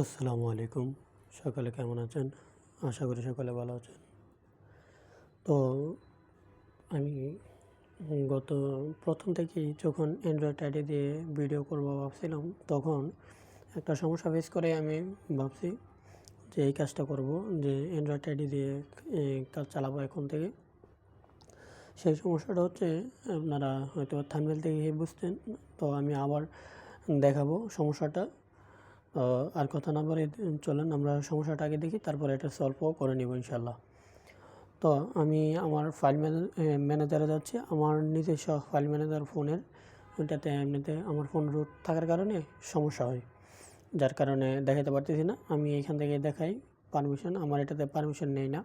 আসসালামু আলাইকুম। সকালে কেমন আছেন? আশা করি সকালে ভালো আছেন। তো আমি গত প্রথম থেকেই যখন অ্যান্ড্রয়েড আইডি দিয়ে ভিডিও করব ভাবছিলাম, তখন একটা সমস্যা ফেস করে আমি ভাবছি যে এই কাজটা করব, যে অ্যান্ড্রয়েড আইডি দিয়ে কাজ চালাবো এখন থেকে। সেই সমস্যাটা হচ্ছে আপনারা হয়তো থানবেল থেকে বুঝতেন, তো আমি আবার দেখাবো সমস্যাটা। আর কথা না বলে চলেন, আমরা সমস্যাটা আগে দেখি, তারপরে এটা সলভও করে নিব ইনশাল্লাহ তো আমি আমার ফাইল ম্যানেজারে যাচ্ছি। আমার নিজস্ব ফাইল ম্যানেজার ফোনের, ওইটাতে এমনিতে আমার ফোন রুট থাকার কারণে সমস্যা হয়। যার কারণে দেখাতে পারতেছি না। আমি এখান থেকে দেখাই পারমিশন আমার এটাতে পারমিশন নেই না।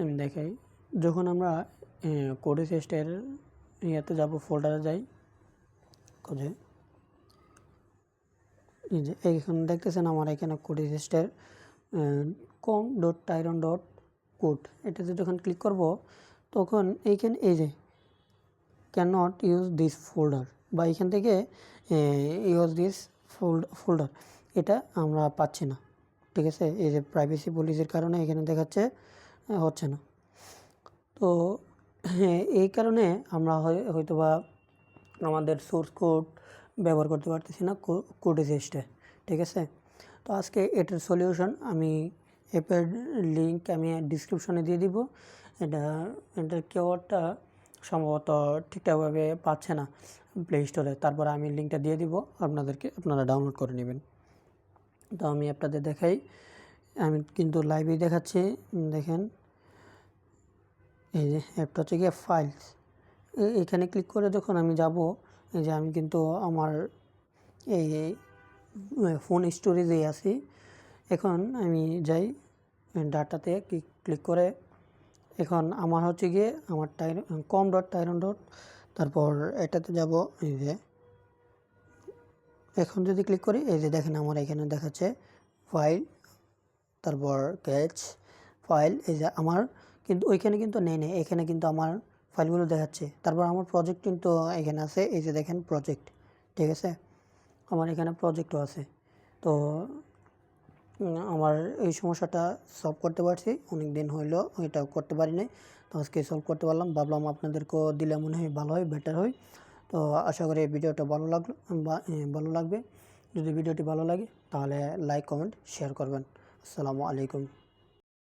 আমি দেখাই। যখন আমরা কোড টেস্টের ইয়েতে যাব ফোল্ডারে যাই কোথায় যে এইখানে দেখতেছেন আমার এখানে code register com dot টাইরন dot code এটাতে যখন ক্লিক করব তখন এইখানে এই যে can not use this folder বা এখান থেকে ইউজ দিস ফোল্ড ফোল্ডার এটা আমরা পাচ্ছি না। ঠিক আছে? এই যে প্রাইভেসি পলিসির কারণে এখানে দেখাচ্ছে হচ্ছে না। তো হ্যাঁ, এই কারণে আমরা হয়- হয়তো বা আমাদের সোর্স কোড ব্যবহার করতে পারতেছি না কোড রেজিস্টে ঠিক আছে? তো আজকে এটার সলিউশন আমি অ্যাপের লিঙ্ক আমি ডিসক্রিপশনে দিয়ে দিব। এটা, এটার কেওয়ার্ডটা সম্ভবত ঠিকঠাকভাবে পাচ্ছে না প্লে স্টোরে তারপর আমি লিঙ্কটা দিয়ে দিব, আপনাদেরকে, আপনারা ডাউনলোড করে নেবেন। তো আমি আপনাদের দেখাই। আমি কিন্তু লাইভেই দেখাচ্ছি, দেখেন। এই যে অ্যাপটা হচ্ছে গিয়ে ফাইলস এখানে ক্লিক করে যখন আমি যাব যে আমি কিন্তু আমার এই ফোন স্টোরেজে আছি। এখন আমি যাই ডাটাতে ক্লিক করে। এখন আমার হচ্ছে গিয়ে আমার টাইর কম ডট টাইরন ডট তারপর এটাতে যাব, এই যে। এখন যদি ক্লিক করি, এই যে দেখেন আমার এখানে দেখাচ্ছে ফাইল তারপর ক্যাচ ফাইল এই যে আমার কিন্তু ওইখানে কিন্তু নেই নেই। এখানে কিন্তু আমার ফাইলগুলো দেখাচ্ছে। তারপর আমার প্রজেক্ট কিন্তু এখানে আছে, এই যে দেখেন প্রজেক্ট ঠিক আছে? আমার এখানে প্রজেক্টও আছে। তো আমার এই সমস্যাটা সলভ করতে পারছি অনেক দিন হইল এটা করতে পারি নাই। তো আজকে সলভ করতে পারলাম, ভাবলাম আপনাদেরকেও দিলে মনে হয় ভালো হয় বেটার হয়। তো আশা করি এই ভিডিওটা ভালো লাগল ভালো লাগবে। যদি ভিডিওটি ভালো লাগে, তাহলে লাইক কমেন্ট শেয়ার করবেন। আসসালামু আলাইকুম।